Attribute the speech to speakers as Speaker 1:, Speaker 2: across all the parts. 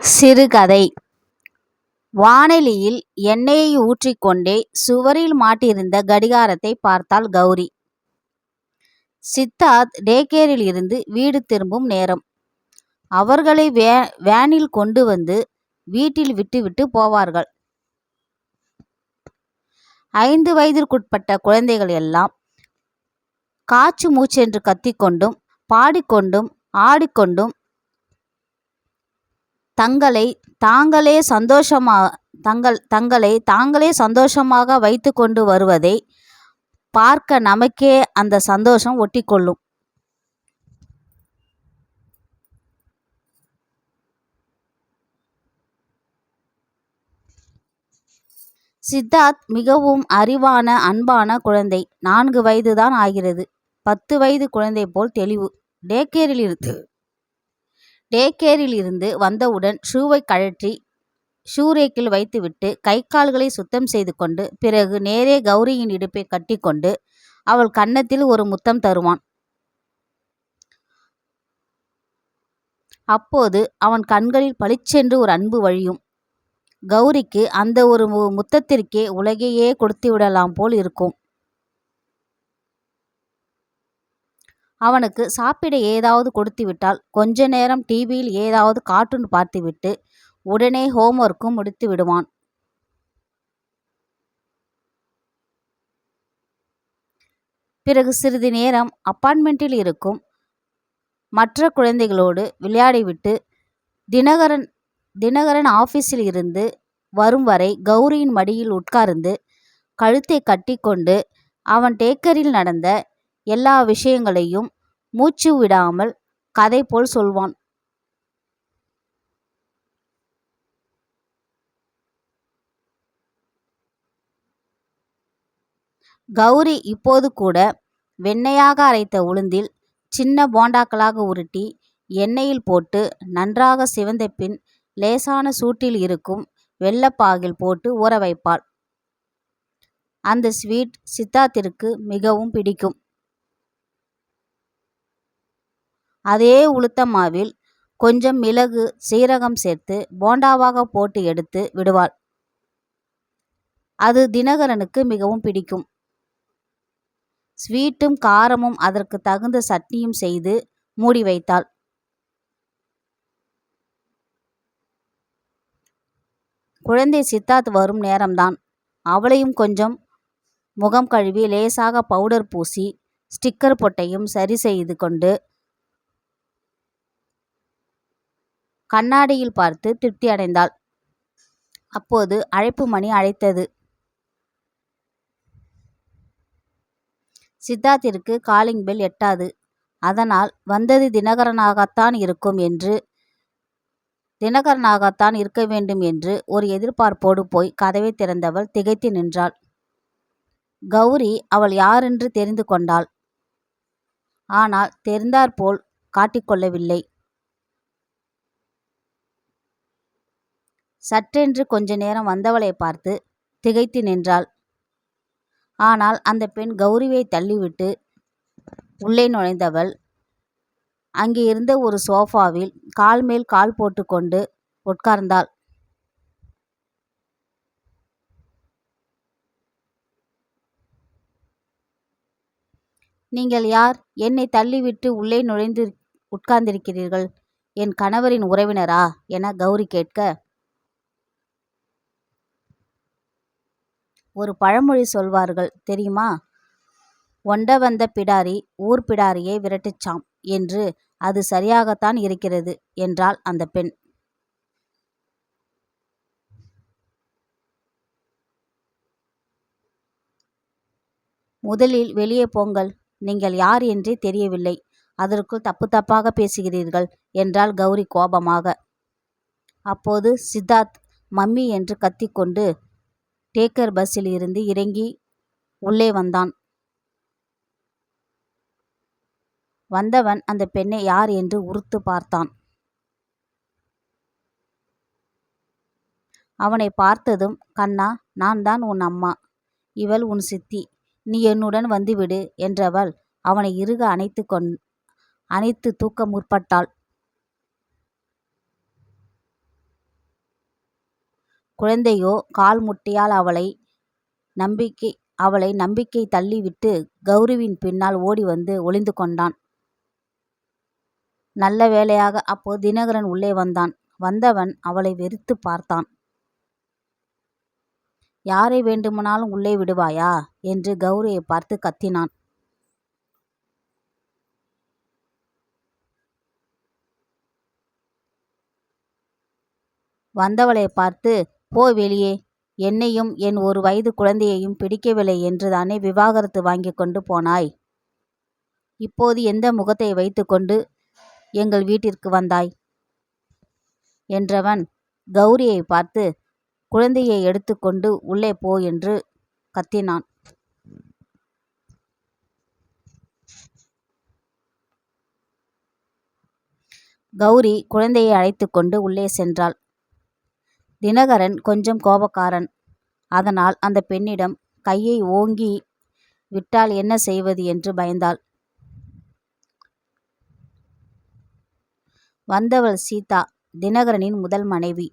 Speaker 1: சிறுகதை வானலியில் எண்ணெயை ஊற்றிக்கொண்டே சுவரில் மாட்டியிருந்த கடிகாரத்தைப் பார்த்தாள் கௌரி. சித்தார்த் டேகேரில் இருந்து வீடு திரும்பும் நேரம். அவர்களை வே வேனில் கொண்டு வந்து வீட்டில் விட்டுவிட்டு போவார்கள். ஐந்து வயதிற்குட்பட்ட குழந்தைகள் எல்லாம் காச்சு மூச்சென்று கத்திக்கொண்டும் பாடிக்கொண்டும் ஆடிக்கொண்டும் தங்களை தாங்களே சந்தோஷமாக தங்கள் தங்களை தாங்களே சந்தோஷமாக வைத்துக்கொண்டு வருவதை பார்க்க நமக்கே அந்த சந்தோஷம் ஒட்டிக்கொள்ளும். சித்தார்த் மிகவும் அறிவான அன்பான குழந்தை. நான்கு வயதுதான் ஆகிறது. பத்து வயது குழந்தை போல் தெளிவு. டேகேரிலிருந்து டேகேரிலிருந்து வந்தவுடன் ஷூவை கழற்றி ஷூ ரேக்கில் வைத்துவிட்டு கை கால்களை சுத்தம் செய்து கொண்டு பிறகு நேரே கௌரியின் இடுப்பை கட்டிக்கொண்டு அவள் கன்னத்தில் ஒரு முத்தம் தருவான். அப்போது அவன் கண்களில் பளிச்சென்று ஒரு அன்பு வழியும். கௌரிக்கு அந்த ஒரு முத்தத்திற்கே உலகையே கொடுத்து விடலாம் போல் இருக்கும். அவனுக்கு சாப்பிட ஏதாவது கொடுத்துவிட்டால் கொஞ்ச நேரம் டிவியில் ஏதாவது கார்ட்டூன் பார்த்துவிட்டு உடனே ஹோம் ஒர்க்கும் முடித்துவிடுவான். பிறகு சிறிது நேரம் அப்பார்ட்மெண்ட்டில் இருக்கும் மற்ற குழந்தைகளோடு விளையாடிவிட்டு தினகரன் தினகரன் ஆஃபீஸில் இருந்து வரும் வரை கௌரியின் மடியில் உட்கார்ந்து கழுத்தைக் கட்டிக்கொண்டு அவன் டேக்கரில் நடந்த எல்லா விஷயங்களையும் மூச்சு விடாமல் கதை போல் சொல்வான். கௌரி இப்போது கூட வெண்ணையாக அரைத்த உளுந்தில் சின்ன போண்டாக்களாக உருட்டி எண்ணெயில் போட்டு நன்றாக சிவந்த பின் லேசான சூட்டில் இருக்கும் வெள்ளப்பாகில் போட்டு ஊற வைப்பாள் அந்த ஸ்வீட் சித்தார்த்திற்கு மிகவும் பிடிக்கும். அதே உளுத்த மாவில் கொஞ்சம் மிளகு சீரகம் சேர்த்து போண்டாவாக போட்டு எடுத்து விடுவாள். அது தினகரனுக்கு மிகவும் பிடிக்கும். ஸ்வீட்டும் காரமும் அதற்கு தகுந்த சட்னியும் செய்து மூடி வைத்தாள். குழந்தை சித்தார்த் வரும் நேரம்தான். அவளையும் கொஞ்சம் முகம் கழுவி லேசாக பவுடர் பூசி ஸ்டிக்கர் பொட்டையும் சரி செய்து கொண்டு கண்ணாடியில் பார்த்து திருப்தி அடைந்தாள். அப்போது அழைப்பு மணி அழைத்தது. சித்தார்த்திற்கு காலிங் பெல் எட்டாது. அதனால் வந்தது தினகரனாகத்தான் இருக்கும் என்று தினகரனாகத்தான் இருக்க வேண்டும் என்று ஒரு எதிர்பார்ப்போடு போய் கதவை திறந்தவள் திகைத்து நின்றாள். கௌரி அவள் யாரென்று தெரிந்து கொண்டாள். ஆனால் தெரிந்தாற்போல் காட்டிக்கொள்ளவில்லை. சட்டென்று கொஞ்ச நேரம் வந்தவளை பார்த்து திகைத்து நின்றாள். ஆனால் அந்த பெண் கௌரியை தள்ளிவிட்டு உள்ளே நுழைந்தவள் அங்கே இருந்த ஒரு சோஃபாவில் கால் மேல் கால் போட்டுக்கொண்டு உட்கார்ந்தாள். நீங்கள் யார்? என்னை தள்ளிவிட்டு உள்ளே நுழைந்து உட்கார்ந்திருக்கிறீர்கள். என் கணவரின் உறவினரா? என கௌரி கேட்க ஒரு பழமொழி சொல்வார்கள் தெரியுமா? ஒண்ட வந்த பிடாரி ஊர் பிடாரியை விரட்டுச்சாம் என்று அது சரியாகத்தான் இருக்கிறது என்றாள் அந்த பெண். முதலில் வெளியே போங்கள். நீங்கள் யார் என்றே தெரியவில்லை. அதற்குள் தப்பு தப்பாக பேசுகிறீர்கள் என்றாள் கௌரி கோபமாக. அப்போது சித்தார்த் மம்மி என்று கத்திக்கொண்டு டேக்கர் பஸ்ஸில் இருந்து இறங்கி உள்ளே வந்தான். வந்தவன் அந்தப் பெண்ணை யார் என்று உறுத்து பார்த்தான். அவனைப் பார்த்ததும் கண்ணா நான்தான் உன் அம்மா. இவள் உன் சித்தி. நீ என்னுடன் வந்துவிடு என்றவள் அவனை இறுக அணைத்துத் தூக்க முற்பட்டாள். குழந்தையோ கால் முட்டியால் அவளை நம்பிக்கை அவளை நம்பிக்கை தள்ளிவிட்டு கௌரிவின் பின்னால் ஓடி வந்து ஒளிந்து கொண்டான். நல்ல வேளையாக அப்போது தினகரன் உள்ளே வந்தான். வந்தவன் அவளை வெறுத்து பார்த்தான். யாரை வேண்டுமானாலும் உள்ளே விடுவாயா என்று கௌரியை பார்த்து கத்தினான். வந்தவளை பார்த்து போ வெளியே. என்னையும் என் ஒரு வயது குழந்தையையும் பிடிக்கவில்லை என்றுதானே விவாகரத்து வாங்கி கொண்டு போனாய்? இப்போது எந்த முகத்தை வைத்துக்கொண்டு எங்கள் வீட்டிற்கு வந்தாய்? என்றவன் கௌரியை பார்த்து குழந்தையை எடுத்துக்கொண்டு உள்ளே போ என்று கத்தினான். கௌரி குழந்தையை அழைத்துக்கொண்டு உள்ளே சென்றாள். தினகரன் கொஞ்சம் கோபக்காரன். அதனால் அந்த பெண்ணிடம் கையை ஓங்கி விட்டால் என்ன செய்வது என்று பயந்தாள். வந்தவள் சீதா தினகரனின் முதல் மனைவி.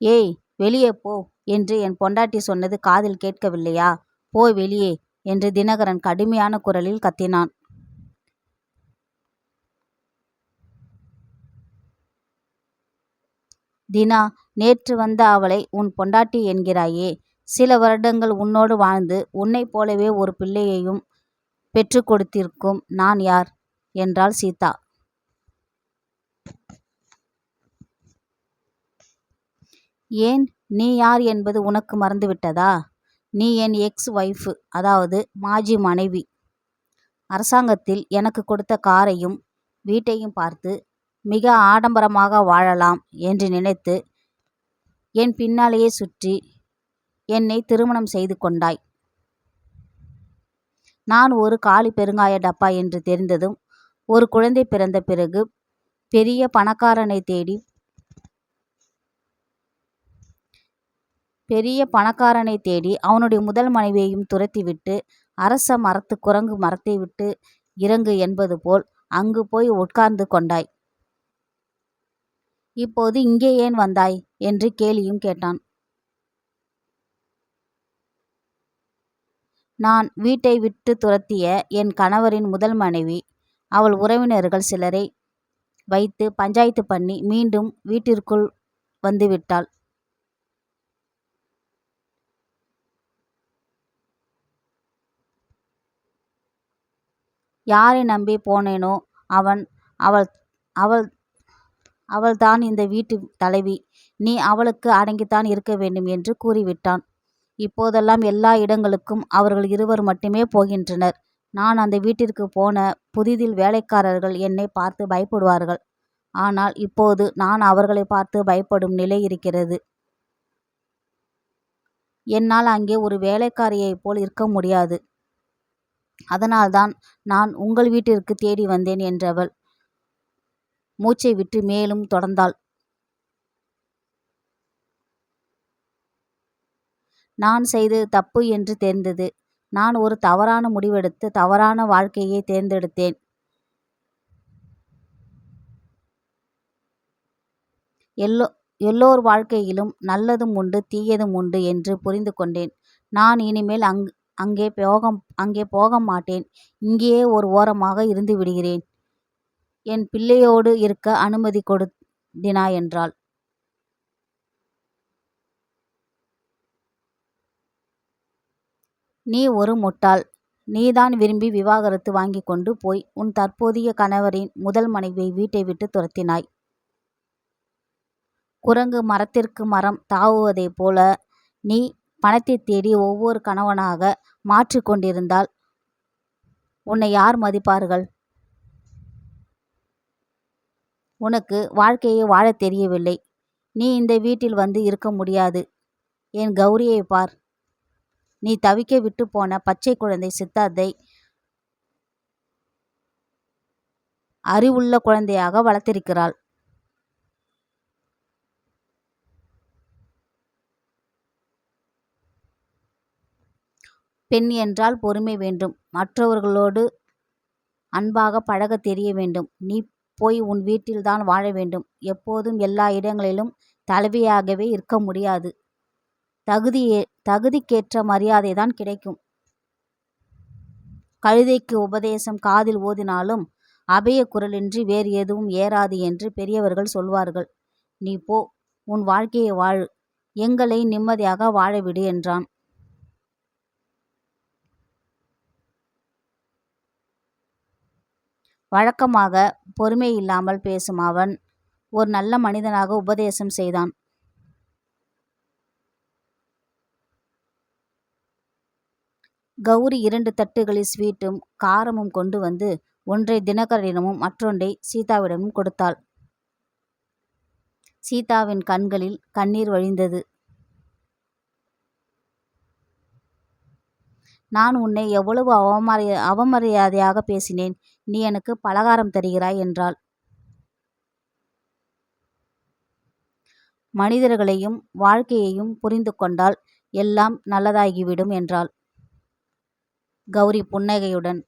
Speaker 1: ஏய் வெளியே போ என்று என் பொண்டாட்டி சொன்னது காதில் கேட்கவில்லையா? போ வெளியே என்று தினகரன் கடுமையான குரலில் கத்தினான். தினா நேற்று வந்த அவளை உன் பொண்டாட்டி என்கிறாயே. சில வருடங்கள் உன்னோடு வாழ்ந்து உன்னைப் போலவே ஒரு பிள்ளையையும் பெற்று கொடுத்திருக்கும் நான் யார்? என்றாள் சீதா. ஏன்? நீ யார் என்பது உனக்கு மறந்துவிட்டதா? நீ என் எக்ஸ் ஒய்ஃபு அதாவது மாஜி மனைவி. அரசாங்கத்தில் எனக்கு கொடுத்த காரையும் வீட்டையும் பார்த்து மிக ஆடம்பரமாக வாழலாம் என்று நினைத்து என் பின்னாலேயே சுற்றி என்னை திருமணம் செய்து கொண்டாய். நான் ஒரு காலி பெருங்காய டப்பா என்று தெரிந்ததும் ஒரு குழந்தை பிறந்த பிறகு பெரிய பணக்காரனை தேடி பெரிய பணக்காரனை தேடி அவனுடைய முதல் மனைவியையும் துரத்திவிட்டு அரச மரத்து குரங்கு மரத்தை விட்டு இறங்கு என்பது போல் அங்கு போய் உட்கார்ந்து கொண்டாய். இப்போது இங்கே ஏன் வந்தாய்? என்று கேலியும் கேட்டான். நான் வீட்டை விட்டு துரத்திய என் கணவரின் முதல் மனைவி அவள் உறவினர்கள் சிலரை வைத்து பஞ்சாயத்து பண்ணி மீண்டும் வீட்டிற்குள் வந்துவிட்டாள். யாரை நம்பி போனேனோ அவன் அவள் அவள் அவள்தான் இந்த வீட்டு தலைவி. நீ அவளுக்கு அடங்கித்தான் இருக்க வேண்டும் என்று கூறிவிட்டான். இப்போதெல்லாம் எல்லா இடங்களுக்கும் அவர்கள் இருவர் மட்டுமே போகின்றனர். நான் அந்த வீட்டிற்கு போன புதிதில் வேலைக்காரர்கள் என்னை பார்த்து பயப்படுவார்கள். ஆனால் இப்போது நான் அவர்களை பார்த்து பயப்படும் நிலை இருக்கிறது. என்னால் அங்கே ஒரு வேலைக்காரியைப் போல் இருக்க முடியாது. அதனால்தான் நான் உங்கள் வீட்டிற்கு தேடி வந்தேன் என்றவள். மூச்சை விட்டு மேலும் தொடர்ந்தாள். நான் செய்தது தப்பு என்று தெரிந்தது. நான் ஒரு தவறான முடிவெடுத்து தவறான வாழ்க்கையை தேர்ந்தெடுத்தேன். எல்லோ எல்லோர் வாழ்க்கையிலும் நல்லதும் உண்டு தீயதும் உண்டு என்று புரிந்து கொண்டேன். நான் இனிமேல் அங் அங்கே போக அங்கே போக மாட்டேன். இங்கேயே ஒரு ஓரமாக இருந்து விடுகிறேன். என் பிள்ளையோடு இருக்க அனுமதி கொடு தினா என்றாள் நீ ஒரு முட்டாள். நீதான் விரும்பி விவாகரத்து வாங்கி கொண்டு போய் உன் தற்போதைய கணவரின் முதல் மனைவியை வீட்டை விட்டு துரத்தினாய். குரங்கு மரத்திற்கு மரம் தாவுவதைப் போல நீ பணத்தை தேடி ஒவ்வொரு கணவனாக மாற்றிக்கொண்டிருந்தால் உன்னை யார் மதிப்பார்கள்? உனக்கு வாழ்க்கையை வாழத் தெரியவில்லை. நீ இந்த வீட்டில் வந்து இருக்க முடியாது. என் கௌரியை பார். நீ தவிக்க விட்டு போன பச்சை குழந்தை சித்தார்த்தை அறிவுள்ள குழந்தையாக வளர்த்திருக்கிறாள். பெண் என்றால் பொறுமை வேண்டும். மற்றவர்களோடு அன்பாக பழக தெரிய வேண்டும். நீ போய் உன் வீட்டில்தான் வாழ வேண்டும். எப்போதும் எல்லா இடங்களிலும் தலைவியாகவே இருக்க முடியாது. தகுதியே தகுதிக்கேற்ற மரியாதைதான் கிடைக்கும். கழுதைக்கு உபதேசம் காதில் ஓதினாலும் அபய குரலின்றி வேறு எதுவும் ஏறாது என்று பெரியவர்கள் சொல்வார்கள். நீ போ உன் வாழ்க்கையை வாழ். எங்களை நிம்மதியாக வாழவிடு என்றான். வழக்கமாக பொறுமை இல்லாமல் பேசும் அவன். ஒரு நல்ல மனிதனாக உபதேசம் செய்தான். கௌரி இரண்டு தட்டுகளில் ஸ்வீட்டும் காரமும் கொண்டு வந்து ஒன்றை தினகரனிடமும் மற்றொன்றை சீதாவிடமும் கொடுத்தாள். சீதாவின் கண்களில் கண்ணீர் வழிந்தது. நான் உன்னை எவ்வளவு அவமரிய அவமரியாதையாக பேசினேன். நீ எனக்கு பலகாரம் தருகிறாய் என்றாள். மனிதர்களையும் வாழ்க்கையையும் புரிந்து கொண்டால் எல்லாம் நல்லதாகிவிடும் என்றாள். கௌரி புன்னகையுடன்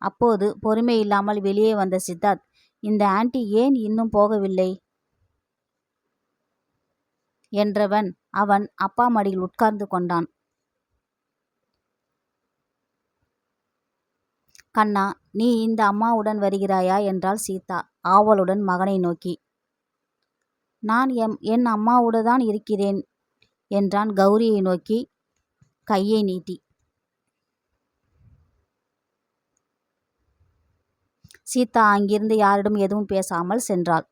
Speaker 1: அப்போது பொறுமை இல்லாமல் வெளியே வந்த சித்தார்த் இந்த ஆண்டி ஏன் இன்னும் போகவில்லை என்றவன் அவன் அப்பா மடியில் உட்கார்ந்து கொண்டான். கண்ணா நீ இந்த அம்மாவுடன் வருகிறாயா? என்றாள் சீதா ஆவலுடன் மகனை நோக்கி. நான் எம் என் அம்மாவோடு தான் இருக்கிறேன் என்றான் கௌரியை நோக்கி கையை நீட்டி. சீதா அங்கிருந்து யாரிடம் எதுவும் பேசாமல் சென்றாள்.